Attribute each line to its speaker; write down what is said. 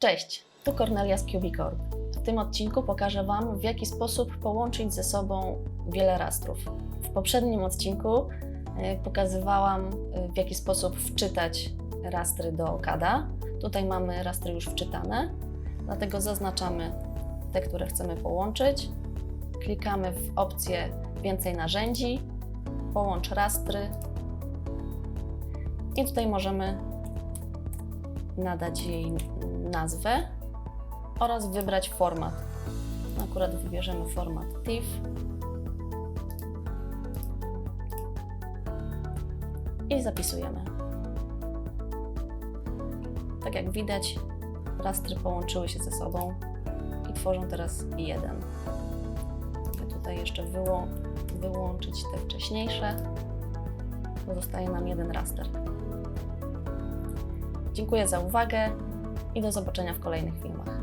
Speaker 1: Cześć, tu Cornelia z Cubicorp. W tym odcinku pokażę Wam, w jaki sposób połączyć ze sobą wiele rastrów. W poprzednim odcinku y, pokazywałam, y, w jaki sposób wczytać rastry do CADA. Tutaj mamy rastry już wczytane, dlatego zaznaczamy te, które chcemy połączyć. Klikamy w opcję Więcej narzędzi, Połącz rastry i tutaj możemy nadać jej nazwę oraz wybrać format. Akurat wybierzemy format TIFF. I zapisujemy. Tak jak widać, rastry połączyły się ze sobą i tworzą teraz jeden. Mogę tutaj jeszcze wyłą wyłączyć te wcześniejsze. Pozostaje nam jeden raster. Dziękuję za uwagę i do zobaczenia w kolejnych filmach.